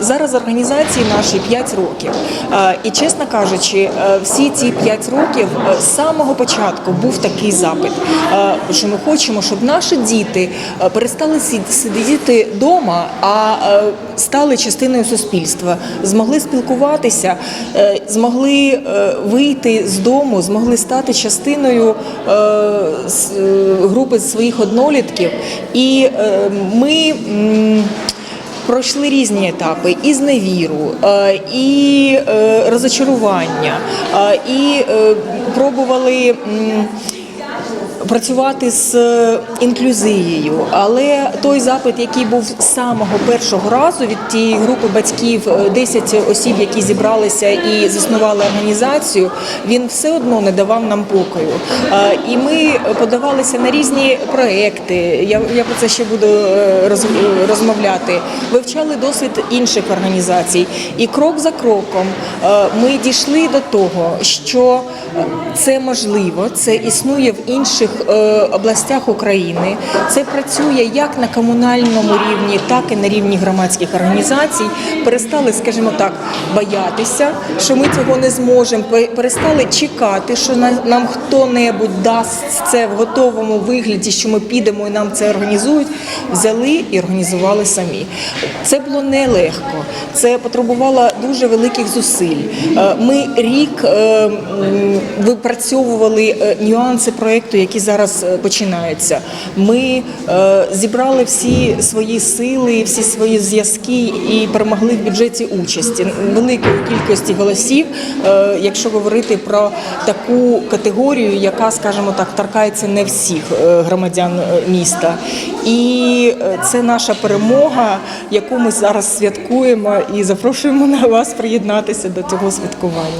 Зараз організації наші 5 років. Е, І чесно кажучи, е, всі ці 5 років е, з самого початку був такий запит, що ми хочемо, щоб наші діти перестали сидіти вдома, а стали частиною суспільства, змогли спілкуватися, змогли вийти з дому, змогли стати частиною групи своїх однолітків. І ми. Пройшли різні етапи. І зневіру, е, і е, розочарування, е, і пробували працювати з е, інклюзією. Але той запит, який був з самого першого разу від тієї групи батьків, е, 10 осіб, які зібралися і заснували організацію, він все одно не давав нам покою. Е, І ми подавалися на різні проекти. Я, я про це ще буду е, роз, е, розмовляти. Вивчали досвід інших організацій. І крок за кроком е, ми дійшли до того, що е, це можливо, це існує в інших е, областях України. Це працює як на комунальному рівні, так і на рівні громадських організацій. Перестали, скажімо так, боятися, що ми цього не зможемо. Перестали чекати, що нам хто-небудь дасть це в готовому вигляді, що ми підемо і нам це організують. Взяли і організували самі. Це було нелегко. Це потребувало дуже великих зусиль. Е, Ми рік е, випрацьовували нюанси проєкту, які зараз е, починаються. Ми е, зібрали всі свої сили, всі свої зв'язки і перемогли в бюджеті участі великої кількості голосів, е, якщо говорити про таку категорію, яка, скажімо так, торкається не всіх громадян міста. І це наша перемога, яку ми зараз святкуємо і запрошуємо на вас приєднатися до цього святкування.